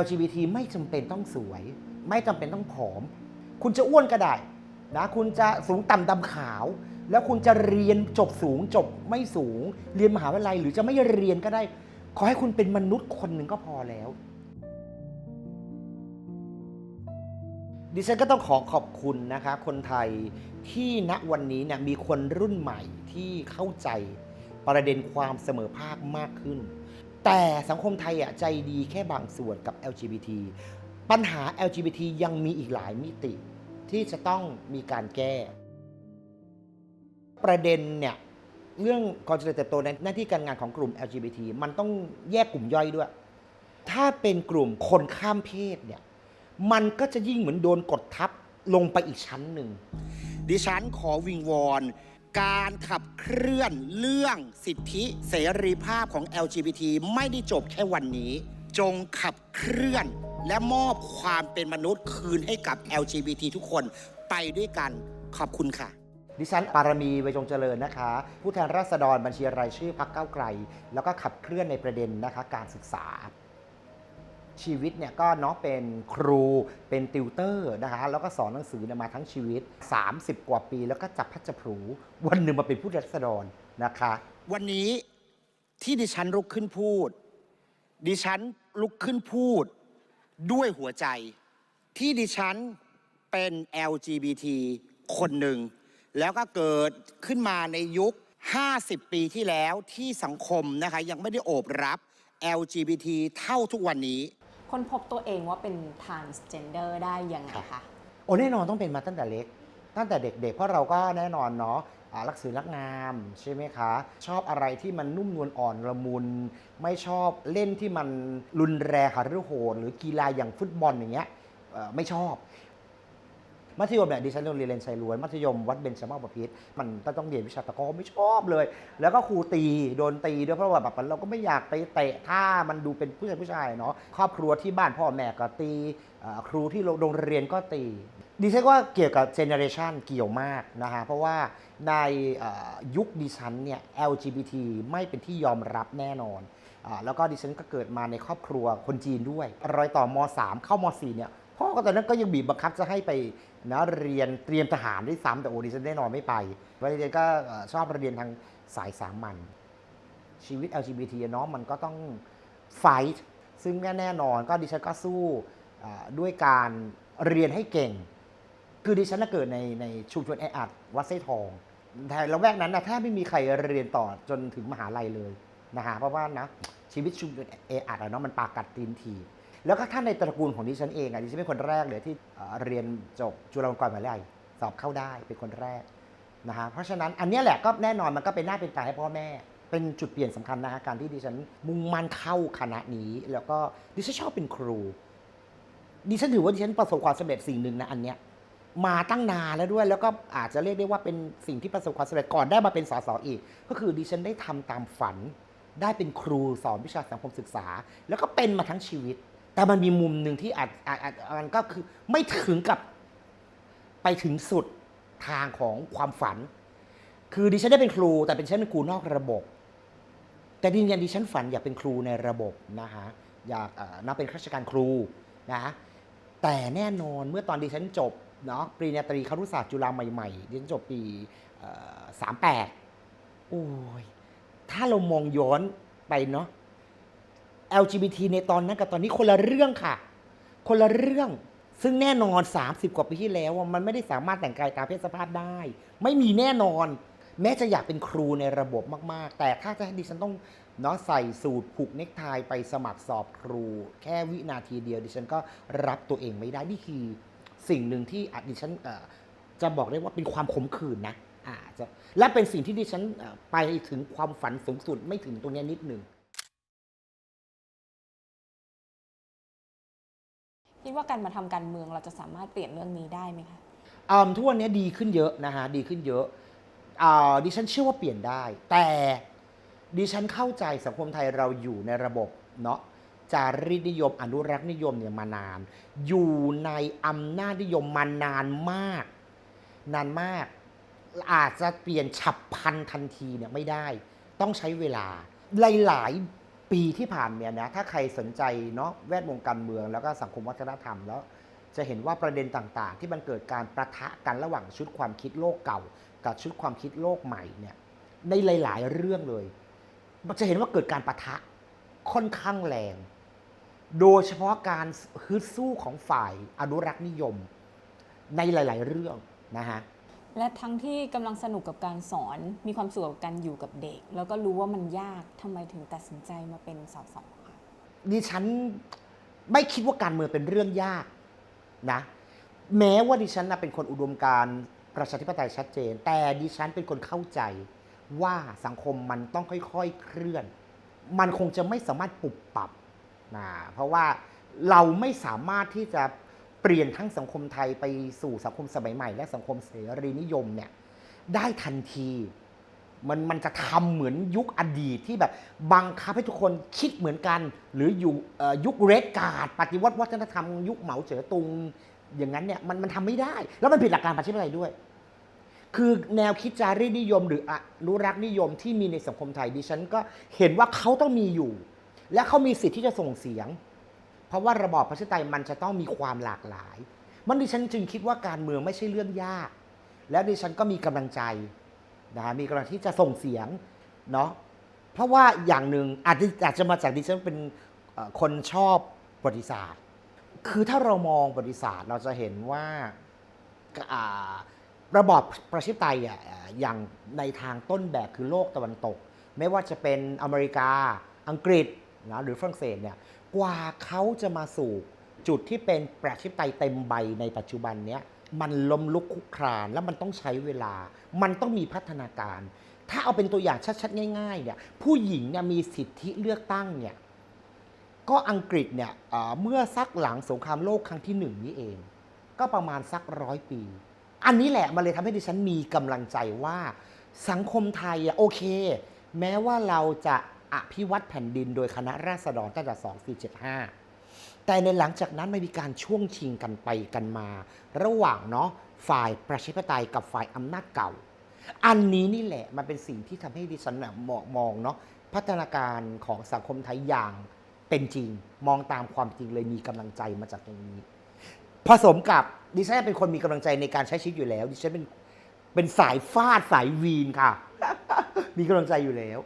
LGBT ไม่จำเป็นต้องสวย ไม่จำเป็นต้องผอม คุณจะอ้วนก็ได้นะคุณจะสูงต่ำดำขาว แล้วคุณจะเรียนจบสูงจบไม่สูง เรียนมหาวิทยาลัยหรือจะไม่เรียนก็ได้ ขอให้คุณเป็นมนุษย์คนหนึ่งก็พอแล้ว ดิฉันก็ต้องขอขอบคุณนะคะ คนไทยที่ณวันนี้เนี่ยมีคนรุ่นใหม่ที่เข้าใจประเด็นความเสมอภาคมากขึ้น แต่สังคมไทยอะใจดีแค่บางส่วนกับ LGBT ปัญหา LGBT ยังมีอีกหลายมิติ ที่จะต้องมีการแก้ ประเด็นเนี่ยเรื่องการเจริญเติบโตในหน้าที่การงานของกลุ่ม LGBT มันต้องแยกกลุ่มย่อยด้วย ถ้าเป็นกลุ่มคนข้ามเพศเนี่ย มันก็จะยิ่งเหมือนโดนกดทับลงไปอีกชั้นหนึ่ง ดิฉันขอวิงวอน การขับเคลื่อนเรื่องสิทธิเสรีภาพของ LGBT ไม่ได้จบแค่วันนี้ จงขับเคลื่อนและมอบความเป็นมนุษย์คืนให้กับ LGBT ทุกคนไปด้วยกันขอบคุณค่ะ ดิฉันปารมีไวจงเจริญนะคะ ผู้แทนราษฎรบัญชีรายชื่อพักเก้าวไกล แล้วก็ขับเคลื่อนในประเด็นนะคะการศึกษา ชีวิตเนี่ยก็เนาะเป็นครูเป็นติวเตอร์นะคะแล้วก็สอนหนังสือเนี่ยมาทั้งชีวิต 30 กว่าปี แล้วก็จับพัดจับผลูวันหนึ่งมาเป็นผู้ราษฎรนะคะ วันนี้ที่ดิฉันลุกขึ้นพูด ดิฉันลุกขึ้นพูด ด้วยหัวใจ ที่ดิฉันเป็น LGBT คนหนึ่ง แล้วก็เกิดขึ้นมาในยุค 50 ปีที่แล้วที่สังคมนะคะยังไม่ได้โอบรับ LGBT เท่าทุกวันนี้ ค้นพบตัวเองว่าเป็น transgender ได้ยังไงคะโอ้แน่นอนต้องเป็นมาตั้งแต่เล็ก ตั้งแต่เด็กๆ เพราะเราก็แน่นอนเนาะอ่ารักสวยรักงามใช่ไหมคะ ชอบอะไรที่มันนุ่มนวลอ่อนละมุน ไม่ชอบเล่นที่มันรุนแรงหรือโหดหรือกีฬาอย่างฟุตบอลอย่างเงี้ยเอ่อไม่ชอบ มัธยมเนี่ยดิฉันโรงเรียนเรนไซล้วนมัธยมวัดเบญจมาบพิตรมันต้องเรียนวิชาตะกร้อไม่ชอบเลย แล้วก็ครูตีโดนตีด้วยเพราะว่าแบบเราก็ไม่อยากไปเตะถ้ามันดูเป็นผู้ชายผู้ชายเนาะครอบครัวที่บ้านพ่อแม่ก็ตีครูที่โรงเรียนก็ตีดิฉันว่าเกี่ยวกับเจเนอเรชันเกี่ยวมากนะฮะเพราะว่าในยุคดิฉันเนี่ย LGBT ไม่เป็นที่ยอมรับแน่นอนอแล้วก็ดิฉันก็เกิดมาในครอบครัวคนจีนด้วย รอยต่อม 3 เข้าม 4 เนี่ย พ่อก็ตอนนั้นก็ยังบีบบังคับจะให้ไปนะเรียนเตรียมทหารด้วยซ้ำแต่โอดิฉันแน่นอนไม่ไปเพราะดิฉันก็เอ่อชอบเรียนทางสายสามัญชีวิต LGBT อะเนาะมันก็ต้องไฟท์ซึ่งแน่นอนก็ดิฉันก็สู้ด้วยการเรียนให้เก่ง คือดิฉันเกิดในในชุมชนแออัดวัดไส้ทองแต่ละแวกนั้นนะแทบไม่มีใครเรียนต่อจนถึงมหาลัยเลยนะฮะเพราะว่านะชีวิตชุมชนแออัดอะเนาะมันปากกัดตีนถีบ แล้วก็ท่านในตระกูลของดิฉันเองอะดิฉันเป็นคนแรกเลยที่เรียนจบจุฬาลงกรณ์มหาวิทยาลัยสอบเข้าได้เป็นคนแรกนะฮะเพราะฉะนั้นอันนี้แหละก็แน่นอนมันก็เป็นหน้าเป็นตาให้พ่อแม่ เป็นจุดเปลี่ยนสำคัญนะฮะการที่ดิฉันมุ่งมั่นเข้าคณะนี้ แล้วก็ดิฉันชอบเป็นครูดิฉันถือว่าดิฉันประสบความสำเร็จสิ่งหนึ่งนะอันเนี้ยมาตั้งนานแล้วด้วย แล้วก็อาจจะเรียกได้ว่าเป็นสิ่งที่ประสบความสำเร็จก่อนได้มาเป็นสสอีก ก็คือดิฉันได้ทำตามฝัน ได้เป็นครูสอนวิชาสังคมศึกษา แล้วก็เป็นมาทั้งชีวิต แต่มันมีมุมหนึ่งที่อาจอาจอาจมันก็คือไม่ถึงกับไปถึงสุดทางของความฝัน คือดิฉันได้เป็นครู แต่เป็นฉันเป็นครูนอกระบบ แต่ดิฉันดิฉันฝันอยากเป็นครูในระบบนะฮะอยากนับเป็นข้าราชการครูนะแต่แน่นอนเมื่อตอนดิฉันจบเนาะปริญญาตรีครุศาสตร์จุฬาใหม่ๆดิฉันจบปีสามแปดโอ้ยถ้าเรามองย้อนไปเนาะ LGBT ในตอนนั้นกับตอนนี้คนละเรื่องค่ะ คนละเรื่องซึ่งแน่นอน 30 กว่าปีที่แล้วมันไม่ได้สามารถแต่งกายตามเพศสภาพได้ ไม่มีแน่นอน แม้จะอยากเป็นครูในระบบมาก ๆ แต่ถ้าจะให้ดิฉันต้องเนาะใส่สูตรผูกเนคไทไปสมัครสอบครู แค่วินาทีเดียว ดิฉันก็รับตัวเองไม่ได้นี่คือสิ่งหนึ่งที่อดิฉันจะบอกได้ว่าเป็นความขมขื่นนะอาจจะและเป็นสิ่งที่ดิฉันไปถึงความฝันสูงสุดไม่ถึงตรงนี้นิดหนึ่ง คิดว่าการมาทำการเมืองเราจะสามารถเปลี่ยนเรื่องนี้ได้ไหมคะอมทุกวันนี้ดีขึ้นเยอะนะฮะดีขึ้นเยอะอดิฉันเชื่อว่าเปลี่ยนได้ แต่ดิฉันเข้าใจสังคมไทยเราอยู่ในระบบเนาะจารีตนิยมอนุรักษ์นิยมเนี่ยมานาน อยู่ในอำนาจนิยมมานานมาก นานมาก อาจจะเปลี่ยนฉับพลันทันทีเนี่ยไม่ได้ ต้องใช้เวลาหลาย ๆ ปีที่ผ่านเนี่ยนะถ้าใครสนใจเนาะแวดวงการเมืองแล้วก็สังคมวัฒนธรรมแล้ว จะเห็นว่าประเด็นต่างๆ ที่มันเกิดการประทะกันระหว่างชุดความคิดโลกเก่า กับชุดความคิดโลกใหม่เนี่ยในหลาย ๆ เรื่องเลย มันจะเห็นว่าเกิดการประทะค่อนข้างแรง โดยเฉพาะการฮึดสู้ของฝ่ายอนุรักษ์นิยม ในหลาย ๆ เรื่องนะฮะ และทั้งที่กำลังสนุกกับการสอนมีความสุขกับการอยู่กับเด็ก แล้วก็รู้ว่ามันยากทำไมถึงตัดสินใจมาเป็นสสอค่ะดิฉันไม่คิดว่าการเมืองเป็นเรื่องยากนะ แม้ว่าดิฉันนะเป็นคนอุดมการประชาธิปไตยชัดเจน แต่ดิฉันเป็นคนเข้าใจว่าสังคมมันต้องค่อยๆเคลื่อน มันคงจะไม่สามารถปรับปรับนะเพราะว่าเราไม่สามารถที่จะ เปลี่ยนทั้งสังคมไทยไปสู่สังคมสมัยใหม่ และสังคมเสรีนิยมเนี่ยได้ทันที มันมันจะทำเหมือนยุคอดีตที่แบบบังคับให้ทุกคนคิดเหมือนกัน หรืออยู่ยุคเรดการ์ดปฏิวัติวัฒนธรรมยุคเหมาเจ๋อตุงอย่างนั้นเนี่ยมันมันทำไม่ได้ แล้วมันผิดหลักการประชาธิปไตยด้วย คือแนวคิดจารีตนิยม หรืออนุรักษ์นิยมที่มีในสังคมไทยดิฉันก็เห็นว่าเขาต้องมีอยู่ และเขามีสิทธิ์ที่จะส่งเสียง เพราะว่าระบอบประชาธิปไตยมันจะต้องมีความหลากหลาย มันดิฉันจึงคิดว่าการเมืองไม่ใช่เรื่องยาก แล้วดิฉันก็มีกำลังใจนะมีกำลังที่จะส่งเสียงเนาะเพราะว่าอย่างหนึ่งอาจจะอาจจะมาจากดิฉันเป็นคนชอบประวัติศาสตร์ คือถ้าเรามองประวัติศาสตร์เราจะเห็นว่าระบอบประชาธิปไตยอะอย่างในทางต้นแบบคือโลกตะวันตก ไม่ว่าจะเป็นอเมริกา อังกฤษนะหรือฝรั่งเศสเนี่ย กว่าเขาจะมาสู่จุดที่เป็นประชาธิปไตยเต็มใบในปัจจุบันเนี้ยมันล้มลุกคลุกคลานแล้วมันต้องใช้เวลา มันต้องมีพัฒนาการ ถ้าเอาเป็นตัวอย่างชัดๆ ง่ายๆเนี่ยผู้หญิงเนี่ยมีสิทธิเลือกตั้งเนี่ยก็อังกฤษเนี่ยเอ่อเมื่อสักหลังสงครามโลกครั้งที่หนึ่งนี้เอง ก็ประมาณสักร้อยปี อันนี้แหละมันเลยทำให้ดิฉันมีกำลังใจว่าสังคมไทยอะโอเค แม้ว่าเราจะ อภิวัตแผ่นดินโดยคณะราษฎรตั้งแต่2475 แต่ในหลังจากนั้นไมันมีการช่วงชิงกันไปกันมา ระหว่างเนาะฝ่ายประชาธิปไตยกับฝ่ายอำนาจเก่า อันนี้นี่แหละมันเป็นสิ่งที่ทำให้ดิฉันมองมองเนาะพัฒนาการของสังคมไทยอย่างเป็นจริง มองตามความจริงเลยมีกำลังใจมาจากตรงนี้ ผสมกับดิฉันเป็นคนมีกำลังใจในการใช้ชีวิตอยู่แล้ว ดิฉันเป็นเป็นสายฟาดสายวีนค่ะ มีกำลังใจอยู่แล้ว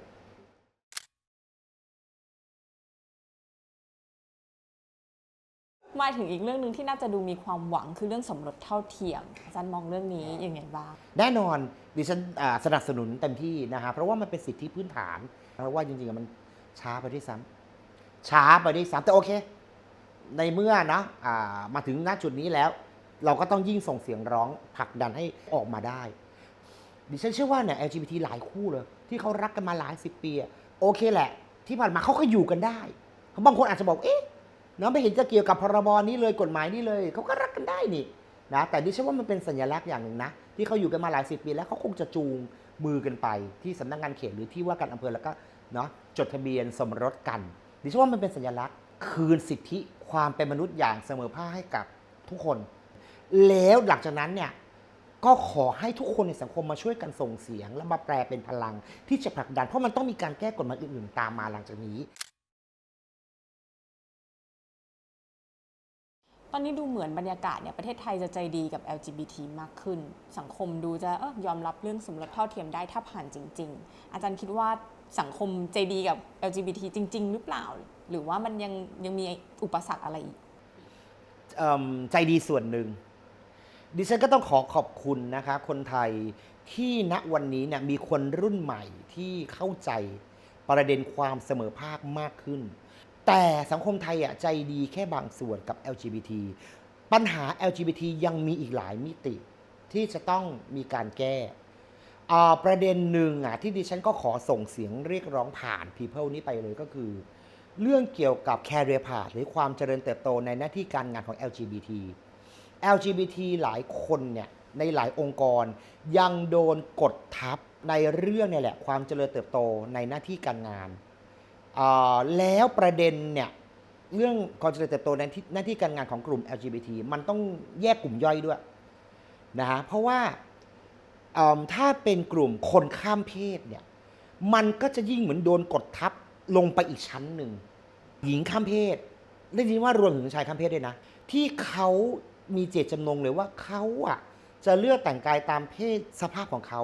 มาถึงอีกเรื่องหนึ่งที่น่าจะดูมีความหวังคือเรื่องสมรสเท่าเทียมอาจารย์มองเรื่องนี้ยังไงบ้างแน่นอนดิฉันอ่าสนับสนุนเต็มที่นะฮะเพราะว่ามันเป็นสิทธิพื้นฐาน เพราะว่าจริงๆอะมันช้าไปด้วยซ้ำช้าไปด้วยซ้ำแต่โอเค ในเมื่อนะอ่ามาถึงณจุดนี้แล้ว เราก็ต้องยิ่งส่งเสียงร้องผลักดันให้ออกมาได้ ดิฉันเชื่อว่าเนี่ย LGBT หลายคู่เลย ที่เขารักกันมาหลายสิบปีอะโอเคแหละ ที่ผ่านมาเขาก็อยู่กันได้บางคนอาจจะบอกเอ๊ะเนะไม่เห็นจะเกี่ยวกับพรบนี้เลยกฎหมายนี้เลยเขาก็รักกันได้นี่นะแต่ดิฉันว่ามันเป็นสัญลักษณ์อย่างหนึ่งนะ ที่เขาอยู่กันมาหลายสิบปีแล้วเขาคงจะจูงมือกันไป ที่สำนักงานเขตหรือที่ว่าการอำเภอแล้วก็เนาะจดทะเบียนสมรสกัน ดิฉันว่ามันเป็นสัญลักษณ์คืนสิทธิความเป็นมนุษย์อย่างเสมอภาคให้กับทุกคน แล้วหลังจากนั้นเนี่ยก็ขอให้ทุกคนในสังคมมาช่วยกันส่งเสียง และมาแปลเป็นพลังที่จะผลักดัน เพราะมันต้องมีการแก้กฎหมายอื่นๆตามมาหลังจากนี้ อนนี้ดูเหมือนบรรยากาศเนี่ยประเทศไทยจะใจดีกับ LGBT มากขึ้น สังคมดูจะออยอมรับเรื่องสมรสเท่าเทียมได้ถ้าผ่านจริง ๆ อาจารย์คิดว่าสังคมใจดีกับ LGBT จริง ๆ หรือเปล่า หรือว่ามันยังยังมีอุปสรรคอะไรอีกใจดีส่วนหนึ่งดิฉันก็ต้องขอขอบคุณนะคะ คนไทยที่ณวันนี้เนี่ยมีคนรุ่นใหม่ที่เข้าใจประเด็นความเสมอภาคมากขึ้น แต่สังคมไทยอะใจดีแค่บางส่วนกับ LGBT ปัญหา LGBT ยังมีอีกหลายมิติที่จะต้องมีการแก้อ่ประเด็นหนึ่งอะที่ดิฉันก็ขอส่งเสียงเรียกร้องผ่าน People นี้ไปเลยก็คือ เรื่องเกี่ยวกับ career path หรือความเจริญเติบโตในหน้าที่การงานของ LGBT LGBT หลายคนเนี่ยในหลายองค์กร ยังโดนกดทับในเรื่องเนี่ยแหละความเจริญเติบโตในหน้าที่การงาน แล้วประเด็นเนี่ยเรื่องความเจริญเติบโตในหน้าที่การงานของกลุ่ม LGBT มันต้องแยกกลุ่มย่อยด้วยนะฮะเพราะว่าถ้าเป็นกลุ่มคนข้ามเพศเนี่ยมันก็จะยิ่งเหมือนโดนกดทับลงไปอีกชั้นหนึ่ง หญิงข้ามเพศเรียกว่ารวมถึงชายข้ามเพศด้วยนะ ที่เขามีเจตจำนงเลยว่าเขาอะจะเลือกแต่งกายตามเพศสภาพของเขา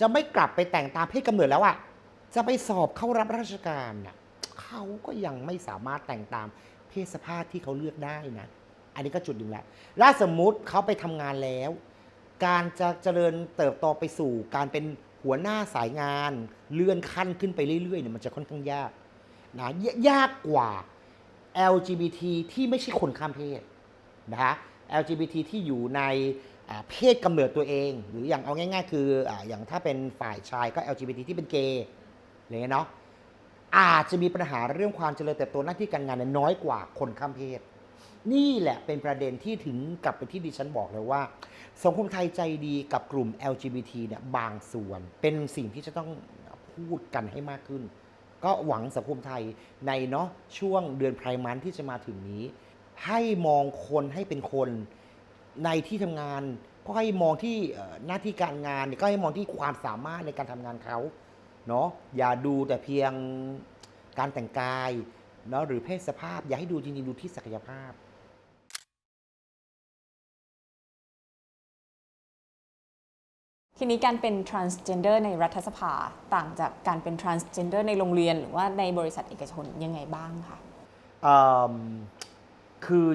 จะไม่กลับไปแต่งตามเพศกำเนิดแล้วอะ จะไปสอบเข้ารับราชการน่ะเขาก็ยังไม่สามารถแต่งตามเพศสภาพที่เขาเลือกได้นะ อันนี้ก็จุดหนึ่งแหละแล้วสมมุติเขาไปทำงานแล้ว การจะเจริญเติบโตไปสู่การเป็นหัวหน้าสายงาน เลื่อนขั้นขึ้นไปเรื่อยๆเนี่ยมันจะค่อนข้างยากนะยยากกว่า LGBT ที่ไม่ใช่คนข้ามเพศนะฮะ LGBT ที่อยู่ในอ่าเพศกำเนิดตัวเอง หรืออย่างเอาง่าย ๆ คืออาอย่างถ้าเป็นฝ่ายชายก็ LGBT ที่เป็นเกย์ อะไรเงี้ยเนาะอาจจะมีปัญหาเรื่องความเจริญเติบโตหน้าที่การงานน้อยกว่าคนข้ามเพศ นี่แหละเป็นประเด็นที่ถึงกลับไปที่ดิฉันบอกเลยว่า สังคมไทยใจดีกับกลุ่ม LGBT เนี่ยบางส่วน เป็นสิ่งที่จะต้องพูดกันให้มากขึ้น ก็หวังสังคมไทยในเนาะช่วงเดือนไพร์มันที่จะมาถึงนี้ ให้มองคนให้เป็นคนในที่ทำงานก็ให้มองที่หน้าที่การงานก็ให้มองที่ความสามารถในการทำงานเขา เนาะอย่าดูแต่เพียงการแต่งกายเนาะหรือเพศสภาพ อย่าให้ดูจริงๆดูที่ศักยภาพทีนี้การเป็น transgender ในรัฐสภาต่างจากการเป็น transgender ในโรงเรียน หรือว่าในบริษัทเอกชนยังไงบ้างคะเอิ่มคือ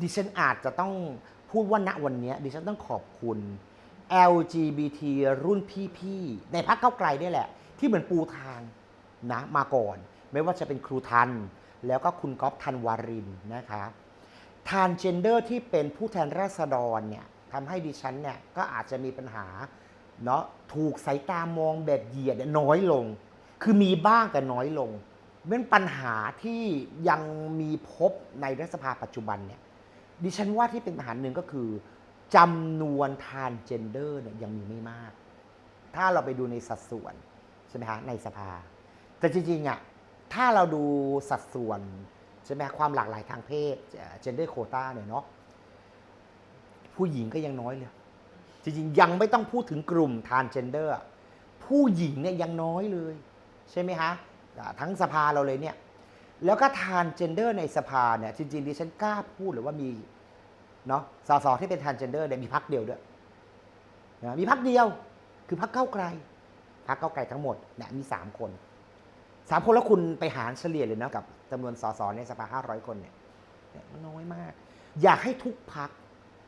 ดิฉันอาจจะต้องพูดว่าณวันเนี้ยดิฉันต้องขอบคุณ LGBT รุ่นพี่ๆ ในพรรคเก้าวไกลนี่แหละ ที่เหมือนปูทางนะมาก่อน ไม่ว่าจะเป็นครูทัน แล้วก็คุณก๊อฟทันวารินนะคะทานเจนเดอร์ที่เป็นผู้แทนราษฎรเนี่ยทำให้ดิฉันเนี่ยก็อาจจะมีปัญหาเนาะถูกสายตามองแบบเหยียดน้อยลง คือมีบ้างแต่น้อยลงเป็นปัญหาที่ยังมีพบในรัฐสภาปัจจุบันเนี่ยดิฉันว่าที่เป็นปัญหาหนึ่งก็คือจำนวนทานเจนเดอร์เนี่ยยังมีไม่มาก ถ้าเราไปดูในสัดส่วน ช่ไหมฮะในสภา แต่จริงๆอะถ้าเราดูสัดส่วนใช่ไหมความหลากหลายทางเพศเจนเดอร์โคตาเนี่ยเนาะผู้หญิงก็ยังน้อยเลย จริงๆ ยังไม่ต้องพูดถึงกลุ่มทานเจนเดอร์ ผู้หญิงเนี่ยยังน้อยเลย ใช่ไหมฮะทั้งสภาเราเลยเนี่ย แล้วก็ทานเจนเดอร์ในสภาเนี่ยจริงๆดิฉันกล้าพูดหรือว่ามีเนาะสสที่เป็นทานเจนเดอร์เนี่ยมีพักเดียวด้วยนะมีพักเดียวคือพักเก้าไกล พักเก้าไกลทั้งหมดเนี่ยมีสามคนสามคนแล้วคุณไปหารเฉลี่ยเลยนะกับจำนวนสสในสภาห้าร้อยคนเนี่ยมันน้อยมาก อยากให้ทุกพัก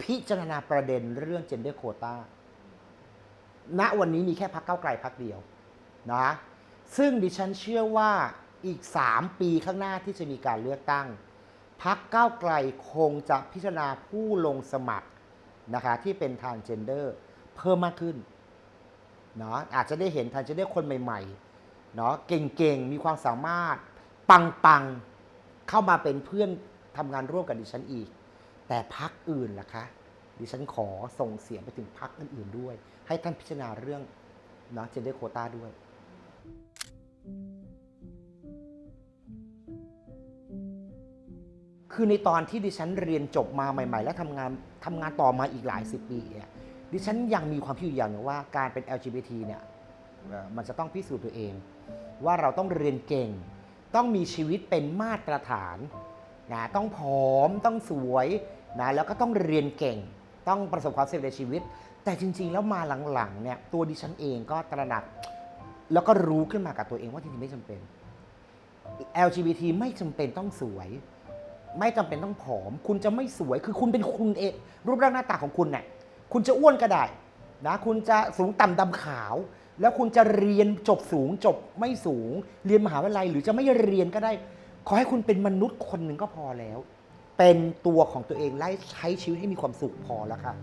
พิจารณาประเด็นเรื่อง gender quota ณวันนี้มีแค่พักเก้าไกลพักเดียวนะซึ่งดิฉันเชื่อว่าอีก 3 ปีข้างหน้าที่จะมีการเลือกตั้ง พักก้าวไกลคงจะพิจารณาผู้ลงสมัครนะคะที่เป็นทางเจนเดอร์เพิ่มมากขึ้น เนาะอาจจะได้เห็นทางเจนเดอร์คนใหม่ๆเนาะเก่งๆ มีความสามารถปังๆ เข้ามาเป็นเพื่อนทำงานร่วมกับดิฉันอีก แต่พักอื่นล่ะคะ ดิฉันขอส่งเสียงไปถึงพักอื่นๆด้วย ให้ท่านพิจารณาเรื่องเนาะเจนเดอร์โคต้าด้วยคือในตอนที่ดิฉันเรียนจบมาใหม่ ๆ แล้วทำงานทำงานต่อมาอีกหลายสิบปีเนี่ย ดิฉันยังมีความคิดอยู่อย่างหนึงว่าการเป็น LGBT เนี่ยเอ่อมันจะต้องพิสูจน์ตัวเอง ว่าเราต้องเรียนเก่ง ต้องมีชีวิตเป็นมาตรฐานนะต้องผอมต้องสวยนะแล้วก็ต้องเรียนเก่ง ต้องประสบความสำเร็จในชีวิต แต่จริง ๆ แล้วมาหลังๆเนี่ยตัวดิฉันเองก็ตระหนัก แล้วก็รู้ขึ้นมากับตัวเองว่าจริงๆไม่จำเป็น LGBT ไม่จำเป็นต้องสวย ไม่จำเป็นต้องผอม คุณจะไม่สวยคือคุณเป็นคุณเองรูปร่างหน้าตาของคุณเนี่ย คุณจะอ้วนก็ได้นะคุณจะสูงต่ำดำขาว แล้วคุณจะเรียนจบสูงจบไม่สูง เรียนมหาวิทยาลัยหรือจะไม่เรียนก็ได้ ขอให้คุณเป็นมนุษย์คนหนึ่งก็พอแล้ว เป็นตัวของตัวเองและใช้ชีวิตให้มีความสุขพอแล้วค่ะ